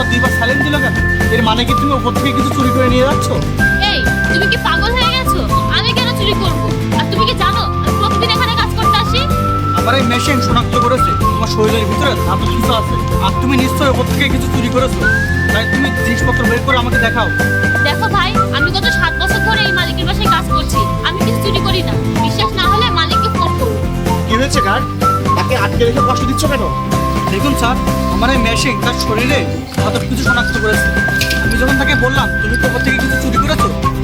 যন্ত্রটা দুইবার সাইলেন্ট দিল কেন? এর মানে কি তুমি ওপর থেকে কিছু চুরি করে নিয়ে যাচ্ছ? এই তুমি কি পাগল হয়ে গেছো? আমি কেন চুরি করব? আর তুমি কি জানো আমি প্রতিদিন এখানে কাজ করতে আসি? আমার এই মেশিন শনাক্ত করেছে তোমার শরীরের ভিতরে ধাতু কিছু আছে আর তুমি নিশ্চয়ই ওপর থেকে কিছু চুরি করেছ। তাই তুমি জিনিসপত্র বের করে আমাকে দেখাও। দেখো ভাই আমি গত সাত বছর ধরে এই মালিকের বাসায় কাজ করছি আমি কিছু চুরি করি না। বিশ্বাস না হলে মালিককে ফোন করুন কি হয়েছে কার? তাকে আটকে রেখে কষ্ট দিচ্ছ কেন? দেখুন স্যার, আমার এই মেশিন তার শরীরে ধাতু কিছু শনাক্ত করেছে। আমি যখন তাকে বললাম, তুমি তো থেকে কিছু চুরি করেছ?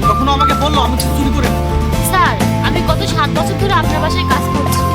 তখনও আমাকে বলল, আমি কিছু চুরি করে স্যার, আমি গত সাত বছর ধরে আপনার বাসায় কাজ করছি।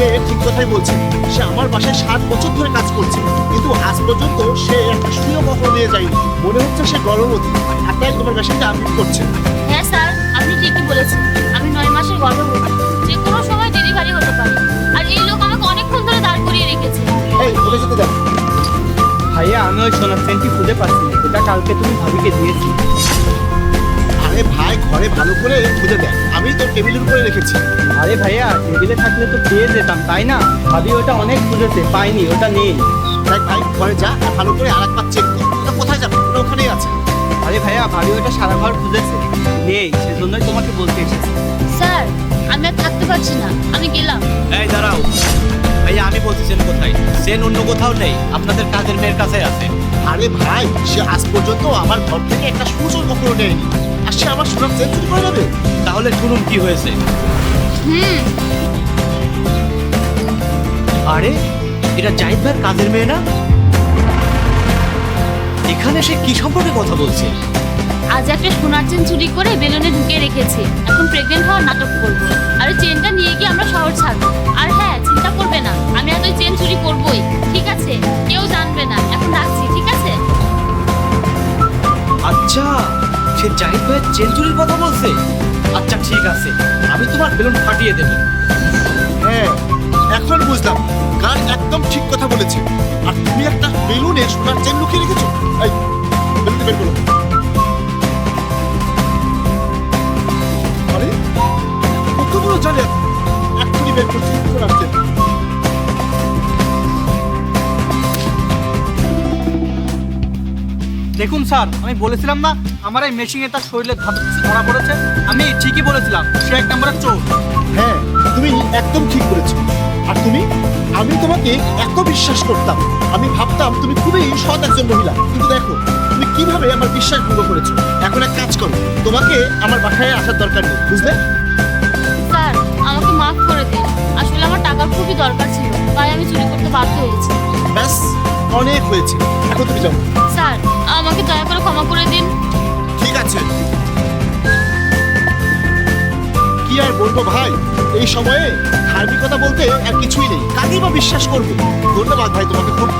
সে ঠিক কথাই বলছে। সে আমার বাসায় সাত বছর ধরে কাজ করছে কিন্তু আজ পর্যন্ত সে একটা সুইও কখনো নিয়ে যায়নি। মনে হচ্ছে সে গর্ভবতী আর তাই তোমার মেশিনটা আপডেট করছে। হ্যাঁ স্যার আপনি ঠিকই বলেছেন। আমি নয় মাসের গর্ভবতী। যে কোনো সময় ডেলিভারি হতে পারে। আর এই লোক আমাকে অনেকক্ষণ ধরে দাঁড় করিয়ে রেখেছে। এই ওকে যেতে দেখ ভাইয়া আমি ওই সোনার চেনটি খুঁজে পাচ্ছি এটা কালকে তুমি ভাবিকে দিয়েছি আরে ভাই ঘরে ভালো করে খুঁজে দেখ আমি তোর টেবিলের উপরে রেখেছি। আরে ভাইয়া টেবিলে থাকলে তো পেয়ে যেতাম তাই না? ভাবি ওটা অনেক খুঁজেছে পাইনি ওটা নেই। দেখ ভাই ঘরে যা আর ভালো করে আর একবার চেক কর। ওটা কোথায় যাবে? ওটা ওখানেই আছে। আরে ভাইয়া ভাবি ওটা সারা ঘর খুঁজেছে। নেই সেজন্যই তোমাকে বলতে এসেছি। স্যার আমি আর থাকতে পারছি না আমি গেলাম। এই দাঁড়াও। ভাইয়া আমি বলছি সেন কোথায়? সেন অন্য কোথাও নেই আপনাদের কাজের মেয়ের কাছে আছে। আরে ভাই সে আজ পর্যন্ত আমার ঘর থেকে একটা সুযোগ কখনো নেয়নি। আর সে আমার চেন চুরি করে নেবে তাহলে শুনুন কি হয়েছে। হুম। আরে এটা জাহিদ ভাইয়ের কাজের মেয়ে না? এখানে সে কি সম্পর্কে কথা বলছে? আজ একটা সোনার চেন চুরি করে বেলুনে ঢুকে রেখেছে। এখন প্রেগনেন্ট হওয়ার নাটক করব। আর চেনটা নিয়ে গিয়ে আমরা শহর ছাড়বো। আর হ্যাঁ চিন্তা করবে না। আমি আর ওই চেন চুরি করবোই। সে জাহিদ ভাইয়ের চেঞ্চুরির কথা বলছে? আচ্ছা ঠিক আছে। আমি তোমার বেলুন ফাটিয়ে দেবো। হ্যাঁ এখন বুঝলাম। কার একদম ঠিক কথা বলেছে। আর তুমি একটা বেলুনে সোনার চেন লুকিয়ে রেখেছো? এই, বেলুনটা বের করো। আরে কত বড় জানে এক্ষুনি বের করছি। দেখুন স্যার আমি বলেছিলাম না আমার এই মেশিনে তার শরীরে ধাতু কিছু ধরা পড়েছে। আমি ঠিকই বলেছিলাম সে এক নম্বরের চোর। হ্যাঁ তুমি একদম ঠিক বলেছ। আর তুমি? আমি তোমাকে এত বিশ্বাস করতাম। আমি ভাবতাম তুমি খুবই সৎ একজন মহিলা। কিন্তু দেখো তুমি কীভাবে আমার বিশ্বাস ভঙ্গ করেছ? এখন এক কাজ করো তোমাকে আমার বাসায় আসার দরকার নেই বুঝলে? স্যার আমাকে মাফ করে দিন। আসলে আমার টাকার খুবই দরকার ছিল তাই আমি চুরি করতে বাধ্য হয়েছি। ব্যাস অনেক হয়েছে। এখন তুমি যাও। আমাকে দয়া করে ক্ষমা করে দিন। ঠিক আছে। কি আর বলব ভাই? এই সময়ে ধার্মিকতা বলতে আর কিছুই নেই। কাকেই বা বিশ্বাস করব। ধন্যবাদ ভাই তোমাকে খুব।